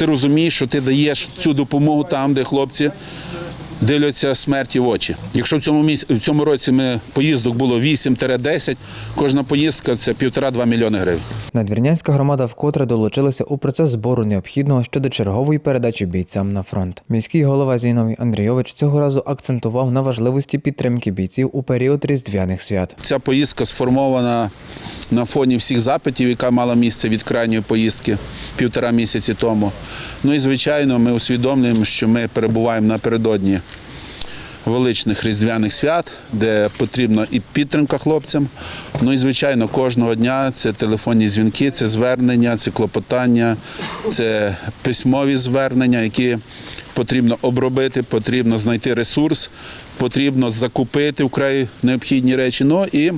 ти розумієш, що ти даєш цю допомогу там, де хлопці дивляться смерті в очі. Якщо в цьому місяці, в цьому році ми поїздок було 8-10, кожна поїздка це 1,5-2 мільйони гривень. Надвірнянська громада вкотре долучилася у процес збору необхідного щодо чергової передачі бійцям на фронт. Міський голова Зіновій Андрійович цього разу акцентував на важливості підтримки бійців у період різдвяних свят. Ця поїздка сформована на фоні всіх запитів, яка мала місце від крайньої поїздки півтора місяці тому. Ну і звичайно, ми усвідомлюємо, що ми перебуваємо напередодні величних різдвяних свят, де потрібна і підтримка хлопцям. Ну і звичайно, кожного дня це телефонні дзвінки, це звернення, це клопотання, це письмові звернення, які потрібно обробити, потрібно знайти ресурс, потрібно закупити вкрай необхідні речі. Ну і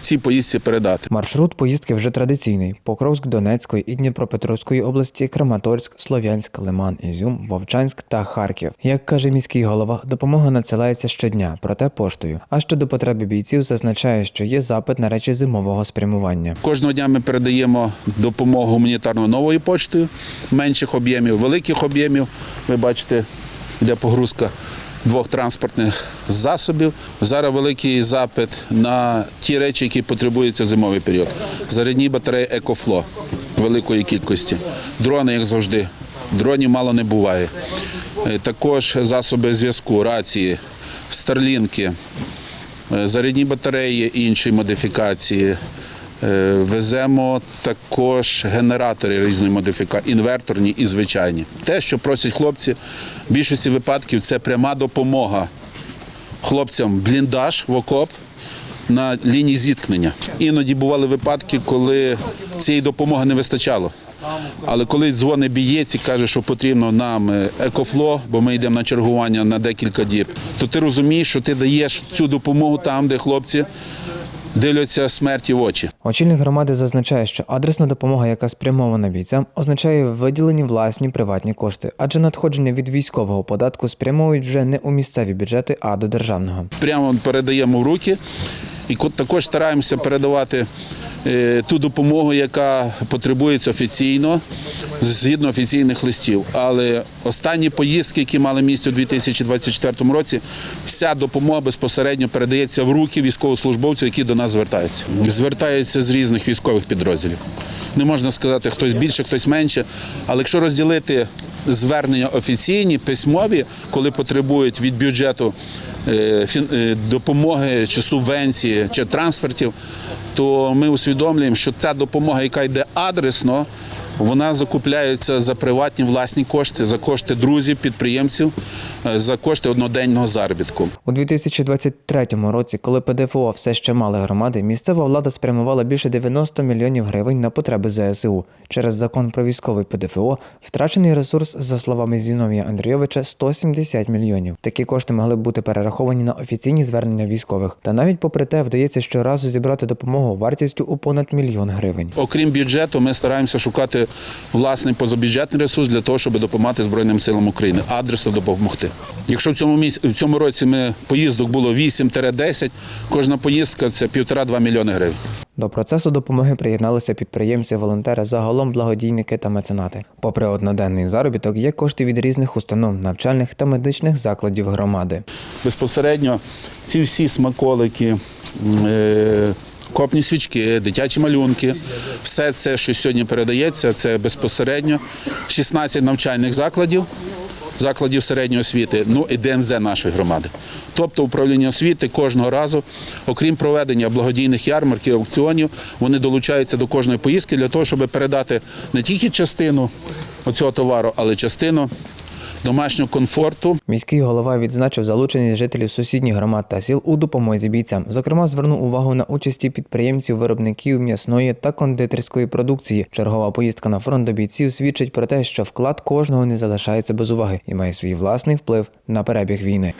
ці поїздці передати. Маршрут поїздки вже традиційний: Покровськ Донецької і Дніпропетровської області, Краматорськ, Слов'янськ, Лиман, Ізюм, Вовчанськ та Харків. Як каже міський голова, допомога надсилається щодня, проте поштою. А щодо потреби бійців зазначає, що є запит на речі зимового спрямування. Кожного дня ми передаємо допомогу гуманітарну новою поштою, менших об'ємів, великих об'ємів. Ви бачите, йде погрузка двох транспортних засобів. Зараз великий запит на ті речі, які потребуються зимовий період. Зарядні батареї Екофло великої кількості. Дрони, як завжди. Дронів мало не буває. Е, Також засоби зв'язку, рації, старлінки, Е, зарядні батареї іншої модифікації. Е, Веземо також генератори різної модифікації, інверторні і звичайні. Те, що просять хлопці, в більшості випадків це пряма допомога хлопцям бліндаж в окоп на лінії зіткнення. Іноді бували випадки, коли цієї допомоги не вистачало. Але коли дзвонить бієць і каже, що потрібно нам е, екофло, бо ми йдемо на чергування на декілька діб, то ти розумієш, що ти даєш цю допомогу там, де хлопці дивляться смерті в очі. Очільник громади зазначає, що адресна допомога, яка спрямована бійцям, означає виділені власні приватні кошти, адже надходження від військового податку спрямовують вже не у місцеві бюджети, а до державного. Прямо передаємо в руки і ко- також стараємося передавати ту допомогу, яка потребується офіційно, згідно офіційних листів. Але останні поїздки, які мали місце у 2024 році, вся допомога безпосередньо передається в руки військовослужбовців, які до нас звертаються. Звертаються з різних військових підрозділів. Не можна сказати, хтось більше, хтось менше. Але якщо розділити звернення офіційні, письмові, коли потребують від бюджету е, е, допомоги чи субвенції чи трансфертів, то ми усвідомлюємо, що ця допомога, яка йде адресно, вона закупляється за приватні власні кошти, за кошти друзів, підприємців, за кошти одноденного заробітку. У 2023 році, коли ПДФО все ще мали громади, місцева влада спрямувала більше 90 мільйонів гривень на потреби ЗСУ. Через закон про військовий ПДФО втрачений ресурс, за словами Зіновія Андрійовича, 170 мільйонів. Такі кошти могли б бути перераховані на офіційні звернення військових. Та навіть попри те, вдається щоразу зібрати допомогу вартістю у понад мільйон гривень. Окрім бюджету, ми стараємося шукати власний позабюджетний ресурс для того, щоб допомагати Збройним силам України, адресно допомогти. Якщо в цьому місяці, в цьому році ми поїздок було 8-10, кожна поїздка це 1,5-2 мільйони гривень. До процесу допомоги приєдналися підприємці, волонтери, загалом благодійники та меценати. Попри одноденний заробіток, є кошти від різних установ, навчальних та медичних закладів громади. Безпосередньо ці всі смаколики, е, копні свічки, дитячі малюнки, все це, що сьогодні передається, це безпосередньо 16 навчальних закладів. Закладів середньої освіти, ну і ДНЗ нашої громади. Тобто управління освіти кожного разу, окрім проведення благодійних ярмарків, аукціонів, вони долучаються до кожної поїздки для того, щоб передати не тільки частину оцього товару, але частину домашнього комфорту, Міський голова відзначив залученість жителів сусідніх громад та сіл у допомозі бійцям. Зокрема, звернув увагу на участі підприємців, виробників м'ясної та кондитерської продукції. Чергова поїздка на фронт до бійців свідчить про те, що вклад кожного не залишається без уваги і має свій власний вплив на перебіг війни.